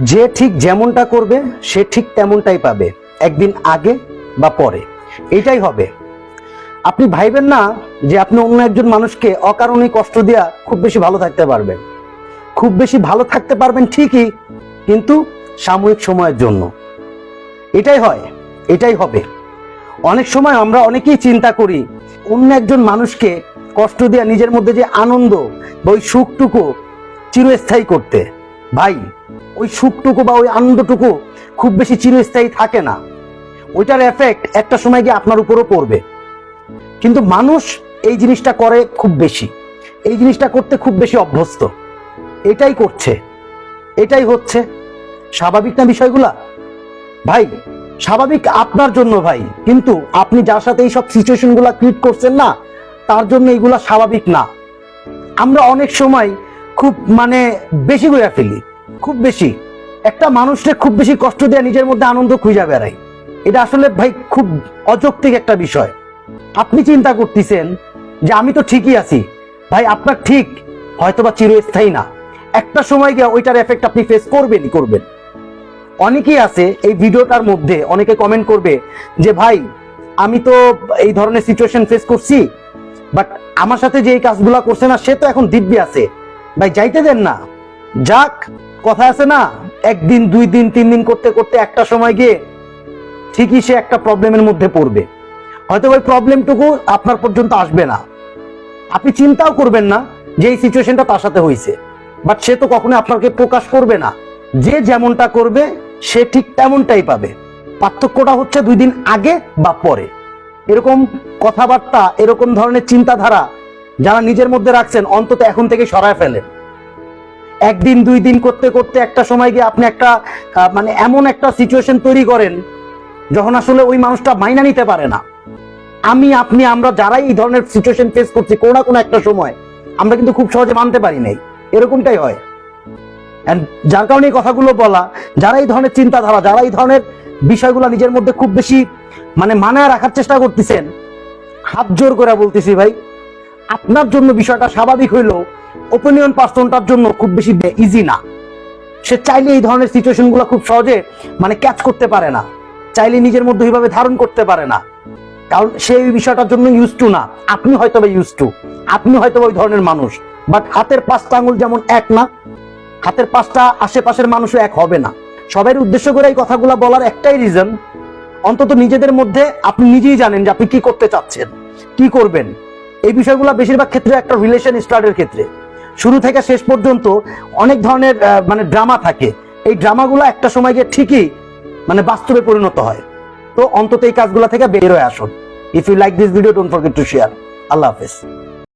যে ঠিক যেমনটা করবে, সে ঠিক তেমনটাই পাবে, একদিন আগে বা পরে। এটাই হবে। আপনি ভাইবেন না যে আপনি অন্য একজন মানুষকে অকারণে কষ্ট দেওয়া খুব বেশি ভালো থাকতে পারবেন। খুব বেশি ভালো থাকতে পারবেন ঠিকই, কিন্তু সাময়িক সময়ের জন্য। এটাই হয়, এটাই হবে। অনেক সময় আমরা অনেকেই চিন্তা করি, অন্য একজন মানুষকে কষ্ট দেওয়া নিজের মধ্যে যে আনন্দ বা ওই সুখটুকু চিরস্থায়ী করতে। ভাই ওই সুখটুকু বা ওই আনন্দটুকু খুব বেশি চিরস্থায়ী থাকে না। ওইটার এফেক্ট একটা সময় গিয়ে আপনার উপরও পড়বে। কিন্তু মানুষ এই জিনিসটা করে খুব বেশি। এই জিনিসটা করতে খুব বেশি অভ্যস্ত। এটাই করছে। এটাই হচ্ছে স্বাভাবিক না বিষয়গুলা? ভাই, স্বাভাবিক আপনার জন্য ভাই। কিন্তু আপনি যার সাথে এই সব সিচুয়েশনগুলা ক্রিয়েট করছেন না, তার জন্য এইগুলা স্বাভাবিক না। আমরা অনেক সময় খুব মানে বেশি করে ফেলি। খুব বেশি। একটা মানুষকে খুব বেশি কষ্ট দেওয়া নিজের মধ্যে আনন্দ খুঁজে বেড়াই এটা আসলে ভাই খুব অযৌক্তিক একটা বিষয়। আপনি চিন্তা করতেছেন যে আমি তো ঠিকই আছি। ভাই, আপনার ঠিক হয়তোবা চিরস্থায়ী না। একটা সময় গিয়ে ওইটার এফেক্ট আপনি ফেস করবেনই করবেন। অনেকেই আছে এই ভিডিওটার মধ্যে, অনেকে কমেন্ট করবে যে, ভাই, আমি তো এই ধরনের সিচুয়েশন ফেস করছি বাট আমার সাথে যে এই কাজগুলা করছে না, সে তো এখন দিব্যি আছে। ভাই, যাইতে দেন না। যাক কথা আছে না? একদিন, দুই দিন, তিন দিন করতে করতে একটা সময় গিয়ে ঠিকই সে একটা প্রবলেমের মধ্যে পড়বে। হয়তো ওই প্রবলেমটুকু আপনার পর্যন্ত আসবে না। আপনি চিন্তাও করবেন না যে এই সিচুয়েশনটা তার সাথে হয়েছে বাট সে তো কখনো আপনাকে প্রকাশ করবে না। যে যেমনটা করবে, সে ঠিক তেমনটাই পাবে। পার্থক্যটা হচ্ছে দুই দিন আগে বা পরে। এরকম কথাবার্তা, এরকম ধরনের চিন্তাধারা যারা নিজের মধ্যে রাখছেন, অন্তত এখন থেকে সরায় ফেলেন। একদিন, দুই দিন করতে করতে একটা সময় গিয়ে আপনি একটা মানে এমন একটা সিচুয়েশন তৈরি করেন যখন আসলে ওই মানুষটা মাইনা নিতে পারে না। আমি, আপনি, আমরা যারাই এই ধরনের সিচুয়েশন ফেস করছি কোনো না কোনো একটা সময়, আমরা কিন্তু খুব সহজে মানতে পারি নাই। এরকমটাই হয়। যার কারণে এই কথাগুলো বলা, যারা এই ধরনের চিন্তাধারা, যারা এই ধরনের বিষয়গুলো নিজের মধ্যে খুব বেশি মানে মানায় রাখার চেষ্টা করতেছেন, হাত জোর করে বলতেছি ভাই। আপনার জন্য বিষয়টা স্বাভাবিক হইলেও ওপিনিয়ন পার্সনটার জন্য খুব বেশি ইজি না। সে চাইলে এই ধরনের সিচুয়েশনগুলো খুব সহজে মানে ক্যাচ করতে পারে না। চাইলে নিজের মধ্যে ওইভাবে ধারণ করতে পারে না। কারণ সে এই বিষয়টার জন্য ইউজ টু না। আপনি হয়তো বা ইউজ টু আপনি হয়তো ওই ধরনের মানুষ। বাট হাতের পাঁচটা আঙুল যেমন এক না, হাতের পাঁচটা আশেপাশের মানুষও এক হবে না। সবার উদ্দেশ্য করে এই কথাগুলো বলার একটাই রিজন অন্তত নিজেদের মধ্যে আপনি নিজেই জানেন যে আপনি কি করতে চাচ্ছেন, কি করবেন। এই বিষয়গুলো বেশিরভাগ ক্ষেত্রে একটা রিলেশন স্টার্টের ক্ষেত্রে। শুরু থেকে শেষ পর্যন্ত অনেক ধরনের মানে ড্রামা থাকে। এই ড্রামাগুলো একটা সময় গিয়ে ঠিকই মানে বাস্তবে পরিণত হয়। তো অন্তত এই কাজগুলো থেকে বের হয়ে আসুন। If you like this video don't forget to share আল্লাহ হাফেজ।